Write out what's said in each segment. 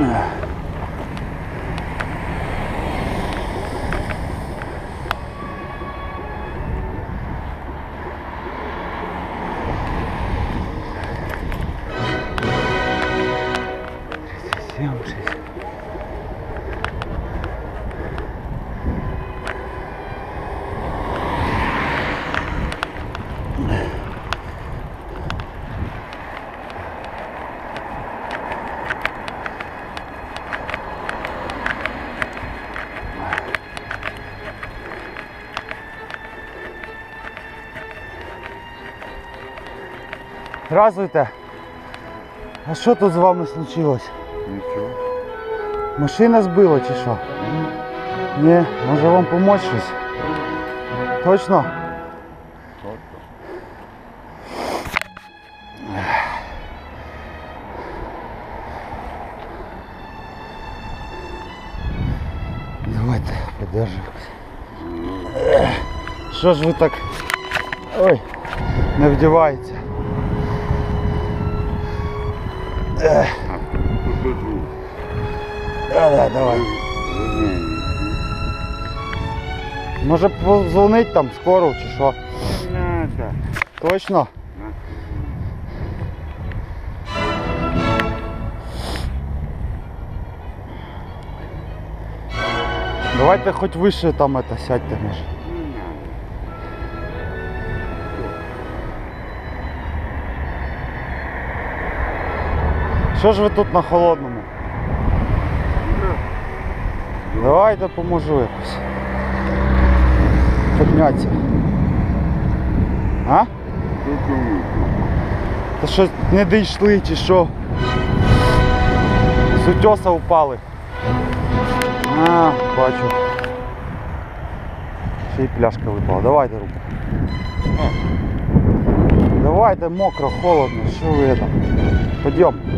Sim, sim. É. Здравствуйте. А що тут з вами случилось? Нічого. Машина збила чи що? Ні, може вам помочь щось? Точно? Давайте подержимось. Що ж ви так. Ой, не вдівається. Да, да, давай. Може позвонить там скоро чи що? Точно? Давайте хоч вище там это сядьте, може. Що ж ви тут на холодному? Давайте поможу якось. Піднятися. А? Та що не дійшли чи що? З утеса упали. А, бачу. Ще й пляшка випала. Давайте руку. Давайте мокро, холодно, що ви там? Пойдем.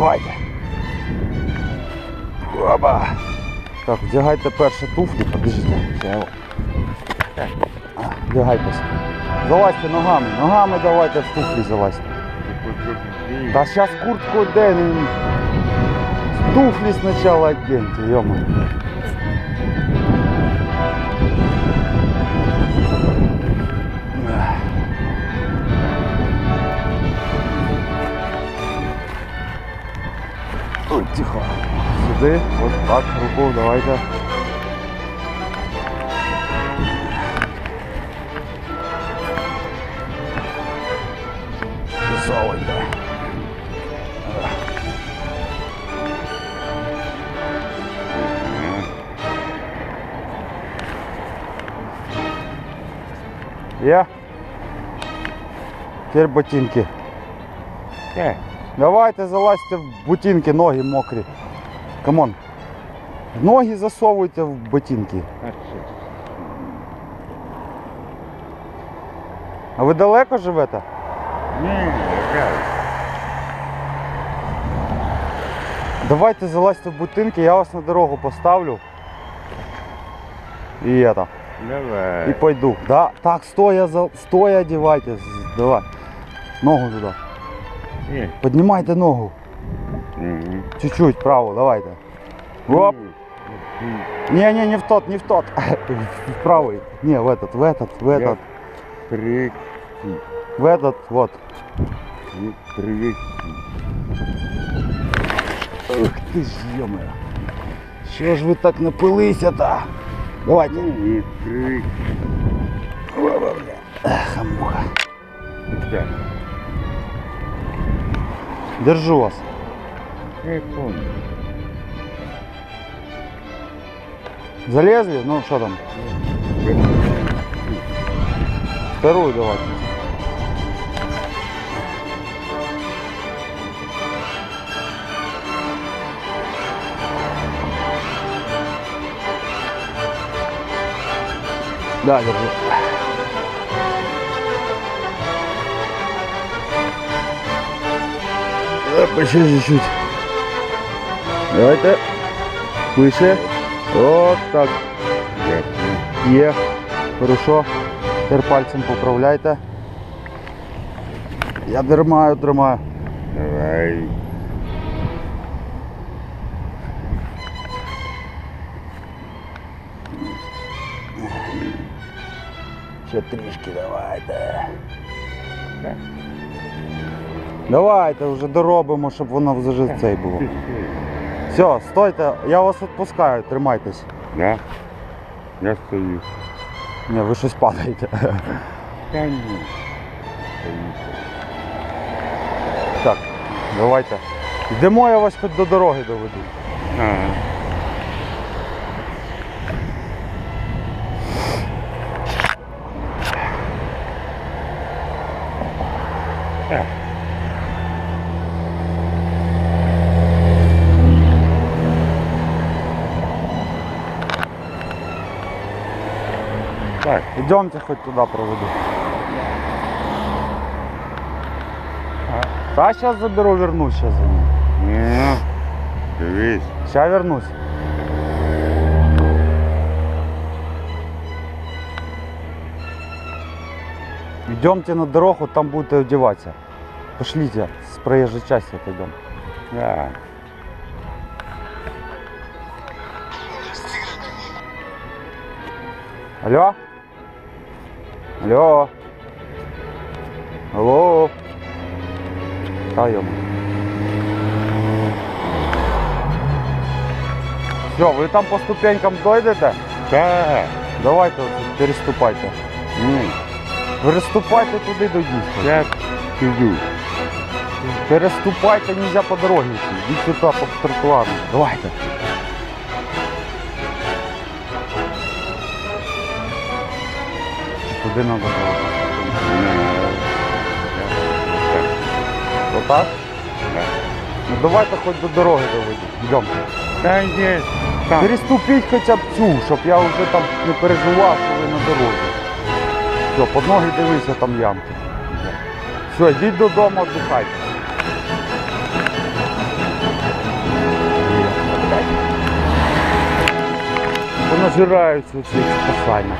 Давайте. Оба. Так, вдягайте перше туфлі, подождіть. ще я- А, Вдягайтеся. Залазьте ногами, ногами давайте в туфлі залазьте. Да сейчас куртку оденем. Туфли сначала оденьте, ё Сюди, от так, руку давайте. Засовуйте. Є? Тепер ботинки. Давайте залазьте в ботинки, ноги мокрі. Камон. Ноги засовуйте в ботинки. А ви далеко живете? Ні, так. Давайте залазьте в ботинки, я вас на дорогу поставлю. І это. Давай. І пойду. Да? Так, стоя, за... стоя одевайте. Давай. Ногу туди. Ні. Поднимайте ногу. Мгм. Чуть-чуть вправо, давайте. Оп. Не, не, не в тот, не в тот. В правый. Не, в этот, в этот, в этот, Прикинь. в этот, вот. Привіт. Ух ти ж, йомаю. Що ж ви так напилися-то? Давайте. Ні, привіт. Хамуха. Так. Держу вас. Я понял. Залезли? Ну что там? Вторую давайте. Да, держу. Оп, еще чуть-чуть. Давайте. Вище. От так. Є. Хорошо. Тепер пальцем поправляйте. Я тримаю, тримаю. Давай. Ще трішки давайте. Давайте вже доробимо, щоб воно вже цей було. Все, стойте, я вас відпускаю, тримайтесь. Да? Я стою. Ні, ви щось падаєте. Та ні. Так, давайте. Йдемо, я вас хоч до дороги доведу. Ага. Так. Так, Йдемте хоч туди проведу. Та зараз заберу, вернусь зараз за ним. ну, дивись. Сейчас вернусь. Идемте на дорогу, там будете одеваться. Пошлите, с проезжей части отойдем. Да. Алло? Алло? Алло? Та йому. Все, ви там по ступенькам дойдете? Так. Давайте переступайте. Переступайте туди дойдіть. я піду. Переступайте, нельзя по дороге. Идите сюда по тротуару. Давайте. Туди надо було. Вот Отак? Ну давайте хоч до дороги доведіть. Йдемо. Та там. Переступіть хоча б цю, щоб я вже там не переживав, що ви на дорозі. Все, під ноги дивися, там ямки. Все, йдіть додому, віддихайте. Понажираються ці спасання.